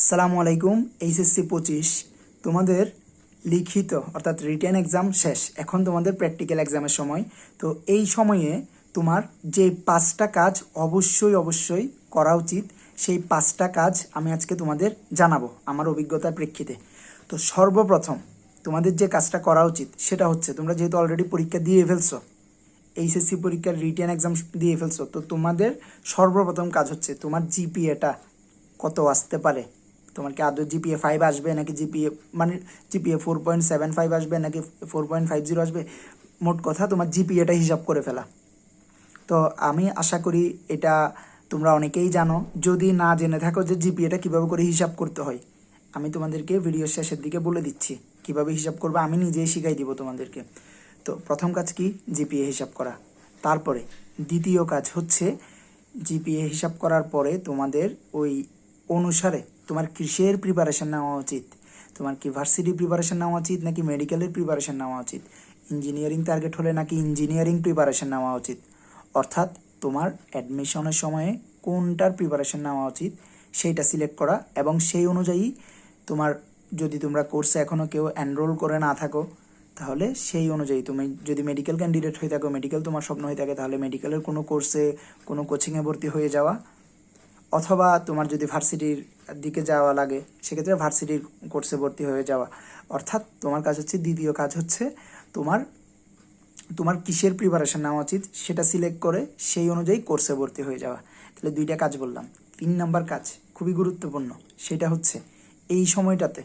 আসসালামু আলাইকুম, এইচএসসি পঁচিশ। তোমাদের লিখিত, অর্থাৎ রিটেন এক্সাম শেষ। এখন তোমাদের প্র্যাকটিক্যাল এক্সামের সময়। তো এই সময়ে তোমার যে পাঁচটা কাজ অবশ্যই অবশ্যই করা উচিত, সেই পাঁচটা কাজ আমি আজকে তোমাদের জানাব আমার অভিজ্ঞতার প্রেক্ষিতে। তো সর্বপ্রথম তোমাদের যে কাজটা করা উচিত, সেটা হচ্ছে তোমরা যেহেতু অলরেডি পরীক্ষা দিয়ে ফেলছো, এইচএসসি পরীক্ষার রিটেন এক্সাম দিয়ে ফেলছো, তো তোমাদের সর্বপ্রথম কাজ হচ্ছে তোমার জিপিএটা কত আসতে পারে? তোমার কি আদৌ জিপিএ ফাইভ আসবে নাকি জিপিএ মানে GPA four point seven five আসবে নাকি ফোর পয়েন্ট ফাইভ জিরো আসবে? মোট কথা তোমার জিপিএটা হিসাব করে ফেলা। তো আমি আশা করি এটা তোমরা অনেকেই জানো। যদি না জেনে থাকো যে জিপিএটা কীভাবে করে হিসাব করতে হয়, আমি তোমাদেরকে ভিডিও শেষের দিকে বলে দিচ্ছি কীভাবে হিসাব করবে। আমি নিজেই শিখাই দিব তোমাদেরকে। তো প্রথম কাজ কি? জিপিএ হিসাব করা। তারপরে দ্বিতীয় কাজ হচ্ছে জিপিএ হিসাব করার পরে তোমাদের ওই অনুসারে তোমার কিসের প্রিপারেশন নেওয়া উচিত? তোমার কি ভার্সিটি প্রিপারেশন নেওয়া উচিত নাকি মেডিকেলের প্রিপারেশন নেওয়া উচিত? ইঞ্জিনিয়ারিং টার্গেট হলে নাকি ইঞ্জিনিয়ারিং প্রিপারেশন নেওয়া উচিত? অর্থাৎ তোমার অ্যাডমিশনের সময়ে কোনটার প্রিপারেশন নেওয়া উচিত সেইটা সিলেক্ট করা এবং সেই অনুযায়ী তোমার যদি তোমরা কোর্সে এখনও কেউ এনরোল করে না থাকো, তাহলে সেই অনুযায়ী তুমি যদি মেডিকেল ক্যান্ডিডেট হয়ে থাকো মেডিকেল তোমার স্বপ্ন হয়ে থাকে, তাহলে মেডিকেলের কোনো কোর্সে কোনো কোচিংয়ে ভর্তি হয়ে যাওয়া অথবা তোমার যদি ভার্সিটির দিকে যাওয়া লাগে, সেক্ষেত্রে ভার্সিটির কোর্সে ভর্তি হয়ে যাওয়া। অর্থাৎ তোমার কাজ হচ্ছে, দ্বিতীয় কাজ হচ্ছে তোমার তোমার কিসের প্রিপারেশন নেওয়া উচিত সেটা সিলেক্ট করে সেই অনুযায়ী কোর্সে ভর্তি হয়ে যাওয়া। তাহলে দুইটা কাজ বললাম। তিন নাম্বার কাজ, খুবই গুরুত্বপূর্ণ, সেটা হচ্ছে এই সময়টাতে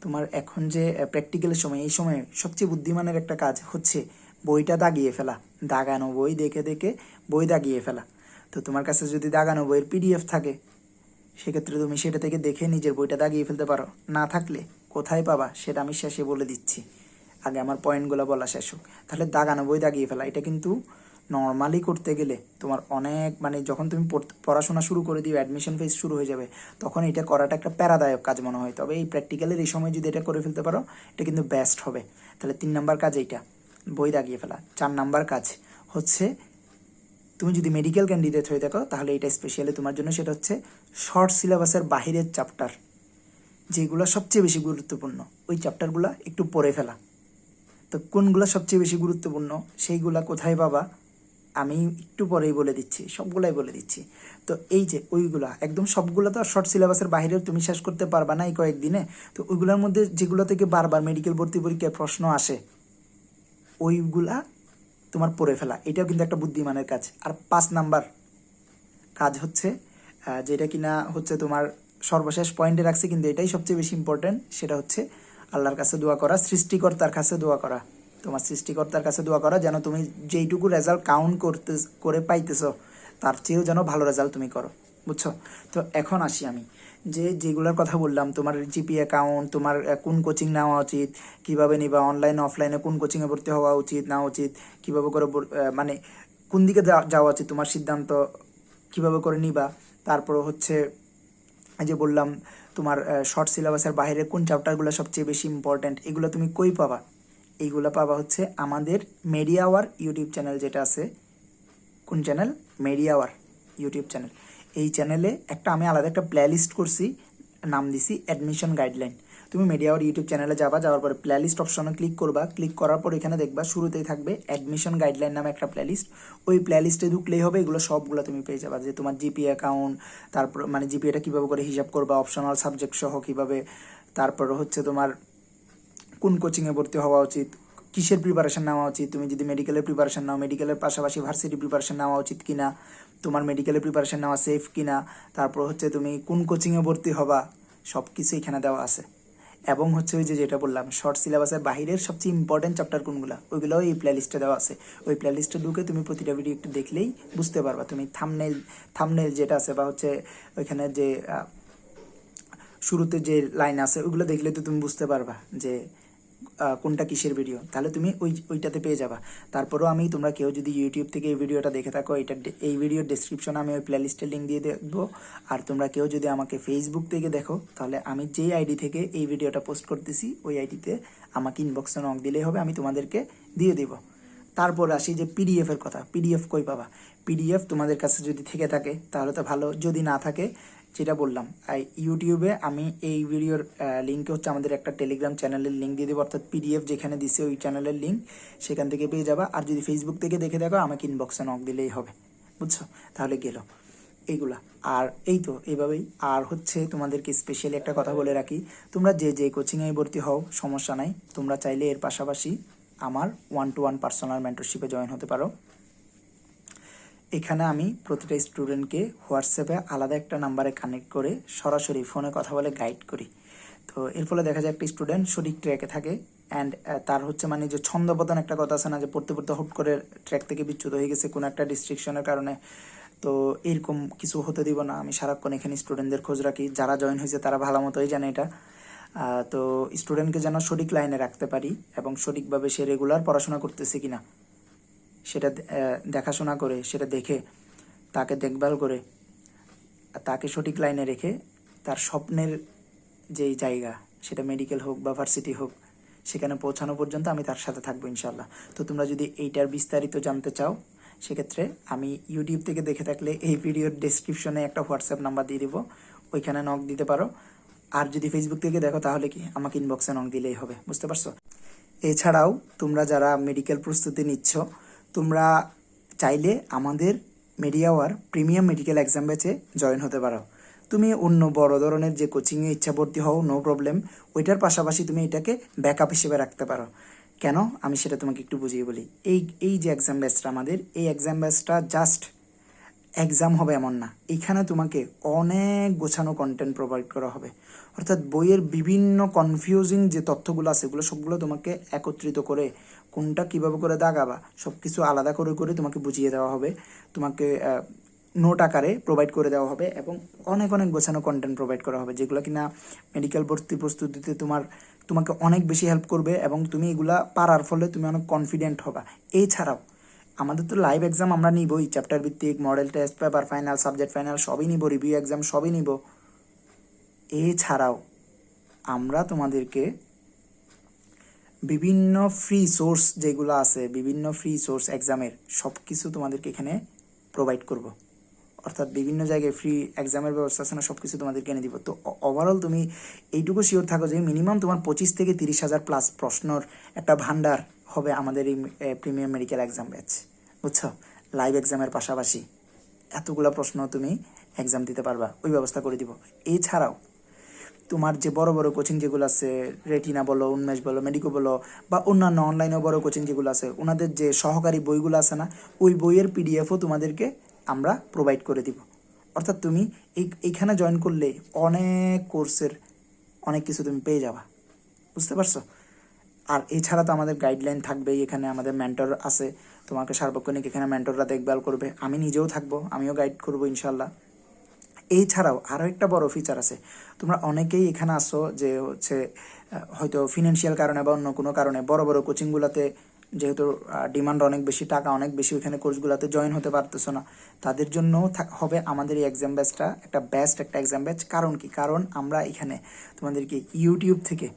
তোমার এখন যে প্র্যাকটিক্যালের সময়, এই সময়ে সবচেয়ে বুদ্ধিমানের একটা কাজ হচ্ছে বইটা দাগিয়ে ফেলা। দাগানো বই দেখে দেখে বই দাগিয়ে ফেলা। তো তোমার কাছে যদি দাগানো বইয়ের পিডিএফ থাকে, সেক্ষেত্রে তুমি সেটা থেকে দেখে নিজের বইটা দাগিয়ে ফেলতে পারো। না থাকলে কোথায় পাবা সেটা আমি শেষে বলে দিচ্ছি। আগে আমার পয়েন্টগুলো বলা শেষ হোক। তাহলে দাগানো বই দাগিয়ে ফেলা। এটা কিন্তু নর্মালি করতে গেলে তোমার অনেক মানে যখন তুমি পড়াশোনা শুরু করে দিও অ্যাডমিশন ফেজ শুরু হয়ে যাবে, তখন এটা করাটা একটা প্যারাদায়ক কাজ মনে হয়। তবে এই প্র্যাকটিক্যালের এই সময় যদি এটা করে ফেলতে পারো, এটা কিন্তু বেস্ট হবে। তাহলে তিন নাম্বার কাজ এইটা। বই দাগিয়ে ফেলা। চার নাম্বার কাজ হচ্ছে তুমি যদি মেডিকেল ক্যান্ডিডেট হয়ে থাকো, তাহলে এটা স্পেশালি তোমার জন্য সেটা হচ্ছে শর্ট সিলেবাসের বাহিরের চ্যাপ্টার যেগুলো সবচেয়ে বেশি গুরুত্বপূর্ণ। ওই চ্যাপ্টারগুলো একটু পড়ে ফেলা। তো কোনগুলো সবচেয়ে বেশি গুরুত্বপূর্ণ, সেইগুলা কোথায় পাবা, আমি একটু পরেই বলে দিচ্ছি, সবগুলাই বলে দিচ্ছি। তো এই যে ওইগুলা, একদম সবগুলো তো আর শর্ট সিলেবাসের বাইরে তুমি শেষ করতে পারবা না এই কয়েকদিনে। তো ওইগুলোর মধ্যে যেগুলো থেকে বারবার মেডিকেল ভর্তি পরীক্ষায় প্রশ্ন আসে, ওইগুলা তোমার পরে ফেলা। এটাও কিন্তু একটা বুদ্ধিমানের কাজ। আর পাঁচ নাম্বার কাজ হচ্ছে যেটা কিনা হচ্ছে তোমার সর্বশেষ পয়েন্টে রাখছে, কিন্তু এটাই সবচেয়ে বেশি ইম্পর্টেন্ট সেটা হচ্ছে আল্লাহর কাছে দোয়া করা, সৃষ্টিকর্তার কাছে দোয়া করা। তোমার সৃষ্টিকর্তার কাছে দোয়া করা, যেন তুমি যেইটুকু রেজাল্ট কাউন্ট করতে করে পাইতেছ, তার চেয়েও যেন ভালো রেজাল্ট তুমি করো। বুঝছ? তো এখন আসি আমি। যে যেগুলোর কথা বললাম, তোমার জিপি অ্যাকাউন্ট তোমার কোন কোচিং নেওয়া উচিত, কীভাবে নিবা অনলাইন অফলাইনে কোন কোচিংয়ে ভর্তি হওয়া উচিত, না উচিত, কীভাবে করে মানে কোন দিকে যাওয়া উচিত, তোমার সিদ্ধান্ত কীভাবে করে নিবা। তারপর হচ্ছে যে বললাম, তোমার শর্ট সিলেবাসের বাইরে কোন চ্যাপ্টারগুলো সবচেয়ে বেশি ইম্পর্ট্যান্ট এগুলো তুমি কই পাবা? এইগুলো পাবা হচ্ছে আমাদের মেডিয়া আওয়ার ইউটিউব চ্যানেল যেটা আছে। কোন channel Media Our YouTube channel এই চ্যানেলে একটা আমি আলাদা একটা প্লে লিস্ট করছি, নাম দিছি অ্যাডমিশন গাইডলাইন তুমি মিডিয়া আওয়ার ইউটিউব চ্যানেলে যাবা, যাওয়ার পরে প্লে লিস্ট অপশনে ক্লিক করবা। ক্লিক করার পর এখানে দেখবা শুরুতেই থাকবে অ্যাডমিশন গাইডলাইন নামে একটা প্লেলিস্ট ওই প্লেলিস্টে ঢুকলেই হবে, এগুলো সবগুলো তুমি পেয়ে যাবা। যে তোমার জিপি অ্যাকাউন্ট তারপর মানে জিপিএটা কীভাবে করে হিসাব করবা অপশনাল সাবজেক্ট সহ কীভাবে, তারপর হচ্ছে তোমার কোন কোচিংয়ে ভর্তি হওয়া উচিত কিসের প্রিপারেশন নেওয়া উচিত? তুমি যদি মেডিকেলের প্রিপারেশন নাও মেডিকেলের পাশাপাশি ভার্সিটি প্রিপারেশন নেওয়া উচিত কিনা? তোমার মেডিকেলের প্রিপারেশন নেওয়া সেফ কিনা? তারপর হচ্ছে তুমি কোন কোচিংয়ে ভর্তি হবা? সব কিছু এখানে দেওয়া আছে। এবং হচ্ছে ওই যে যেটা বললাম শর্ট সিলেবাসের বাহিরের সবচেয়ে ইম্পর্টেন্ট চ্যাপ্টার কোনগুলো? ওইগুলোও এই প্লেলিস্টে দেওয়া আছে। ওই প্লেলিস্টে ঢুকে তুমি প্রতিটা ভিডিও একটু দেখলেই বুঝতে পারবা। তুমি থামনেল থামনেল যেটা আছে বা হচ্ছে ওইখানে যে শুরুতে যে লাইন আছে, ওইগুলো দেখলে তো তুমি বুঝতে পারবা যে কোনটা কিসের ভিডিও তাহলে তুমি ওই, ওইটাতে পেয়ে যাবা। তারপরেও আমি, তোমরা কেউ যদি ইউটিউব থেকে এই ভিডিওটা দেখে থাকো, এটা এই ভিডিওর ডিসক্রিপশনে আমি ওই প্লেলিস্টের লিঙ্ক দিয়ে দেবো আর তোমরা কেউ যদি আমাকে ফেসবুক থেকে দেখো, তাহলে আমি যেই আইডি থেকে এই ভিডিওটা পোস্ট করতেছি, ওই আইডিতে আমাকে ইনবক্সে নক দিলেই হবে, আমি তোমাদেরকে দিয়ে দেবো। তারপর আসি যে পিডিএফের কথা। পিডিএফ কই পাবা? পিডিএফ তোমাদের কাছে যদি থেকে থাকে, তাহলে তো ভালো। যদি না থাকে যেটা বললাম ইউটিউবে আমি এই ভিডিওর লিঙ্কে হচ্ছে আমাদের একটা টেলিগ্রাম চ্যানেলের লিঙ্ক দিয়ে দেবো, অর্থাৎ পিডিএফ যেখানে দিছে ওই চ্যানেলের লিঙ্ক সেখান থেকে পেয়ে যাবা। আর যদি ফেসবুক থেকে দেখে দেখো, আমাকে ইনবক্সে নক দিলেই হবে, বুঝছ? তাহলে গেল এইগুলা। আর এই তো এইভাবেই আর হচ্ছে তোমাদেরকে স্পেশালি একটা কথা বলে রাখি, তোমরা যে যে কোচিংয়ে ভর্তি হও, সমস্যা নাই। তোমরা চাইলে এর পাশাপাশি আমার ওয়ান টু ওয়ান পার্সোনাল মেন্টরশিপে জয়েন হতে পারো। এখানে আমি প্রতিটা স্টুডেন্টকে হোয়াটসঅ্যাপে আলাদা একটা নাম্বারে কানেক্ট করে সরাসরি ফোনে কথা বলে গাইড করি। তো এর ফলে দেখা যায় একটা স্টুডেন্ট সঠিক ট্র্যাকে থাকে অ্যান্ড তার হচ্ছে মানে যে ছন্দপতন একটা কথা আছে না যে পড়তে পড়তে হুট করে ট্র্যাক থেকে বিচ্যুত হয়ে গেছে কোনো একটা ডিস্ট্রিকশনের কারণে। তো এরকম কিছু হতে দিব না, আমি সারাক্ষণ এখানে স্টুডেন্টদের খোঁজ রাখি, যারা জয়েন হয়েছে তারা ভালো মতোই জানে এটা। তো স্টুডেন্টকে যেন সঠিক লাইনে রাখতে পারি এবং সঠিকভাবে সে রেগুলার পড়াশোনা করতেছে কিনা। সেটা দেখাশোনা করে, সেটা দেখে, তাকে দেখভাল করে তাকে সঠিক লাইনে রেখে তার স্বপ্নের যেই জায়গা, সেটা মেডিকেল হোক বা ভার্সিটি হোক, সেখানে পৌঁছানো পর্যন্ত আমি তার সাথে থাকব ইনশাল্লাহ তো তোমরা যদি এইটার বিস্তারিত জানতে চাও, সেক্ষেত্রে আমি ইউটিউব থেকে দেখে থাকলে এই ভিডিওর ডেসক্রিপশনে একটা হোয়াটসঅ্যাপ নাম্বার দিয়ে দিব, ওইখানে নক দিতে পারো। আর যদি ফেসবুক থেকে দেখো, তাহলে কি? আমাকে ইনবক্সে নক দিলেই হবে, বুঝতে পারছ? এছাড়াও তোমরা যারা মেডিকেল প্রস্তুতি নিচ্ছ তোমরা চাইলে আমাদের Media Our premium medical exam ব্যাচে জয়েন হতে পারো। তুমি অন্য বড় ধরনের যে কোচিংয়ে ইচ্ছা ভর্তি হও নো প্রবলেম ওইটার পাশাপাশি তুমি এটাকে ব্যাকআপ হিসেবে রাখতে পারো। কেন? আমি সেটা তোমাকে একটু বুঝিয়ে বলি। এই এই যে এক্সাম ব্যাচটা আমাদের, এই এক্সাম ব্যাচটা জাস্ট এক্সাম হবে এমন না। এখানে তোমাকে অনেক গোছানো কন্টেন্ট প্রোভাইড করা হবে। অর্থাৎ বইয়ের বিভিন্ন কনফিউজিং যে তথ্যগুলো আছে সেগুলো সবগুলো তোমাকে একত্রিত করে কোনটা কীভাবে করে দাগাবা সব কিছু আলাদা করে করে তোমাকে বুঝিয়ে দেওয়া হবে। তোমাকে নোট আকারে প্রোভাইড করে দেওয়া হবে এবং অনেক অনেক গোছানো কন্টেন্ট প্রোভাইড করা হবে, যেগুলো কিনা মেডিকেল ভর্তি প্রস্তুতিতে তোমার, তোমাকে অনেক বেশি হেল্প করবে এবং তুমি এগুলা পারার ফলে তুমি অনেক কনফিডেন্ট হবা। এছাড়াও, আমাদের তো লাইভ এক্সাম আমরা নিবই চ্যাপ্টার ভিত্তিক model test paper final subject final সবই নিব রিভিউ এক্সাম সবই নিব। এছাড়াও, আমরা তোমাদেরকে বিভিন্ন ফ্রি সোর্স যেগুলো আছে, বিভিন্ন ফ্রি সোর্স এক্সামের সব কিছু তোমাদেরকে এখানে প্রোভাইড করব। অর্থাৎ বিভিন্ন জায়গায় ফ্রি এক্সামের ব্যবস্থা আছে না সব কিছু তোমাদেরকে এনে দিব। তো ওভারঅল তুমি এইটুকু শিওর থাকো যে মিনিমাম তোমার পঁচিশ থেকে তিরিশ হাজার প্লাস প্রশ্নর একটা ভান্ডার হবে আমাদের এই প্রিমিয়াম মেডিকেল এক্সাম ব্যাচ বুঝছ? লাইভ এক্সামের পাশাপাশি। এতগুলো প্রশ্ন তুমি এক্সাম দিতে পারবা, ওই ব্যবস্থা করে দিব। এছাড়াও তোমার যে বড় বড় কোচিং যেগুলো আছে রেটিনা বলো, উন্মেষ বলো মেডিকো বলো, বা অন্যান্য অনলাইনেও বড় কোচিং যেগুলো আছে, ওনাদের যে সহকারী বইগুলো আছে না, ওই বইয়ের পিডিএফও তোমাদেরকে আমরা প্রোভাইড করে দিব। অর্থাৎ তুমি এই, এইখানে জয়েন করলে অনেক কোর্সের অনেক কিছু তুমি পেয়ে যাবা। বুঝতে পারছ? আর এছাড়া তো আমাদের গাইডলাইন থাকবেই, এখানে আমাদের মেন্টর আছে, তোমাকে সার্বক্ষণিক এখানে মেন্টররা দেখভাল করবে। আমি নিজেও থাকব, আমিও গাইড করব ইনশাল্লাহ এছাড়াও আরও একটা বড় ফিচার আছে। তোমরা অনেকেই এখানে আসো যে হচ্ছে হয়তো ফিনান্সিয়াল কারণে বা অন্য কোনো কারণে বড় বড় কোচিংগুলোতে যেহেতু ডিমান্ড অনেক বেশি, টাকা অনেক বেশি ওইখানে কোর্সগুলোতে জয়েন হতে পারতেছো না। তাদের জন্য হবে আমাদের এই এক্সাম ব্যাচটা একটা বেস্ট একটা এক্সাম ব্যাচ কারণ কি? কারণ আমরা এখানে তোমাদেরকে ইউটিউব থেকে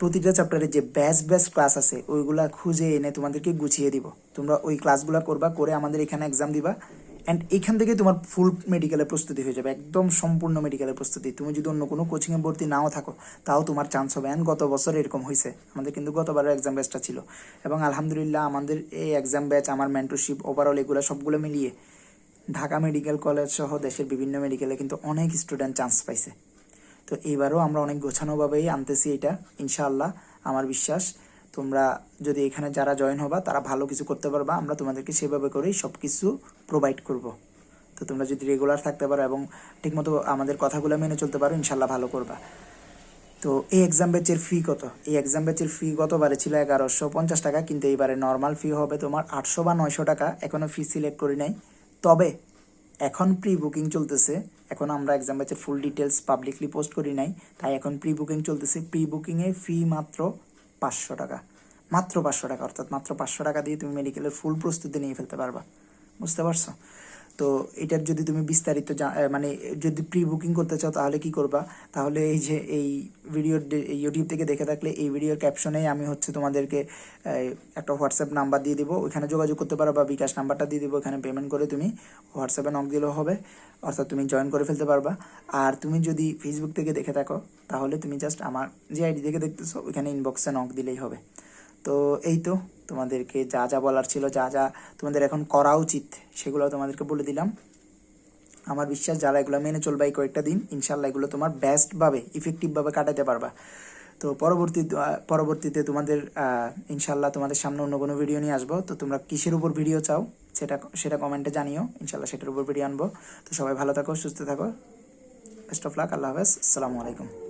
প্রতিটা চ্যাপ্টারে যে ব্যাচ ব্যাচ ক্লাস আছে, ওইগুলা খুঁজে এনে তোমাদেরকে গুছিয়ে দিব। তোমরা ওই ক্লাসগুলো করবা, করে আমাদের এখানে এক্সাম দিবা। অ্যান্ড এইখান থেকে তোমার ফুল মেডিকেলের প্রস্তুতি হয়ে যাবে, একদম সম্পূর্ণ মেডিকেলের প্রস্তুতি। তুমি যদি অন্য কোনো কোচিংয়ে ভর্তি নাও থাকো, তাও তোমার চান্স হবে। অ্যান্ড গত বছর এরকম হয়েছে আমাদের কিন্তু গতবারের এক্সাম ব্যাচটা ছিল। এবং আলহামদুলিল্লাহ আমাদের এই এক্সাম ব্যাচ আমার মেন্টরশিপ ওভারঅল এগুলো সবগুলো মিলিয়ে ঢাকা মেডিকেল কলেজ সহ দেশের বিভিন্ন মেডিকেলে কিন্তু অনেক স্টুডেন্ট চান্স পাইছে। তো এইবারও আমরা অনেক গোছানোভাবেই আনতেছি এটা, ইনশাআল্লাহ, আমার বিশ্বাস। তোমরা যদি এখানে যারা জয়েন হবা, তারা ভালো কিছু করতে পারবা। আমরা তোমাদেরকে সেভাবে করেই সব কিছু প্রোভাইড করব। তো তোমরা যদি রেগুলার থাকতে পারো এবং ঠিকমতো আমাদের কথাগুলো মেনে চলতে পারো ইনশাল্লাহ ভালো করবা। তো এই এক্সাম ব্যাচের ফি কত? এই এক্সাম ব্যাচের ফি গতবারে ছিল এগারোশো পঞ্চাশ টাকা, কিন্তু এইবারে নর্মাল ফি হবে তোমার আটশো বা নয়শো টাকা। এখনও ফি সিলেক্ট করি নাই। তবে এখন প্রি বুকিং চলতেছে। এখন আমরা এক্সাম ব্যাচের ফুল ডিটেলস পাবলিকলি পোস্ট করি নাই। তাই এখন প্রি বুকিং চলতেছে। প্রি বুকিংয়ে ফি মাত্র পাঁচশো টাকা। মাত্র পাঁচশো টাকা, অর্থাৎ মাত্র পাঁচশো টাকা দিয়ে তুমি মেডিকেলের ফুল প্রস্তুতি নিয়ে ফেলতে পারবা। বুঝতে পারছ? তো এটার যদি তুমি বিস্তারিত মানে যদি প্রি বুকিং করতে চাও, তাহলে কি করবা? তাহলে এই যে এই ভিডিওর ইউটিউব থেকে দেখে থাকলে এই ভিডিওর ক্যাপশনেই আমি হচ্ছে তোমাদেরকে একটা হোয়াটসঅ্যাপ নাম্বার দিয়ে দিব। ওইখানে যোগাযোগ করতে পারো বা বিকাশ নাম্বারটা দিয়ে দিব। ওখানে পেমেন্ট করে তুমি হোয়াটসঅ্যাপে নক দিলেও হবে, অর্থাৎ তুমি জয়েন করে ফেলতে পারবা। আর তুমি যদি ফেসবুক থেকে দেখে থাকো, তাহলে তুমি জাস্ট আমার যে আইডি থেকে দেখতেছো, ওইখানে ইনবক্সে নক দিলেই হবে। তো এই তো তোমাদেরকে যা যা বলার ছিল, যা যা তোমাদের এখন করা উচিত, সেগুলো তোমাদেরকে বলে দিলাম। আমার বিশ্বাস যারা এগুলো মেনে চলবে এই কয়েকটা দিন ইনশাল্লাহ এগুলো তোমার বেস্টভাবে ইফেক্টিভভাবে কাটাতে পারবা। তো পরবর্তী, পরবর্তীতে তোমাদের ইনশাল্লাহ তোমাদের সামনে অন্য কোনো ভিডিও নিয়ে আসব। তো তোমরা কিসের উপর ভিডিও চাও, সেটা সেটা কমেন্টে জানিও। ইনশাল্লাহ সেটার উপর ভিডিও আনব। তো সবাই ভালো থাকো, সুস্থ থাকো। বেস্ট অফ লাক আল্লাহ হাফেজ। আসসালামু আলাইকুম।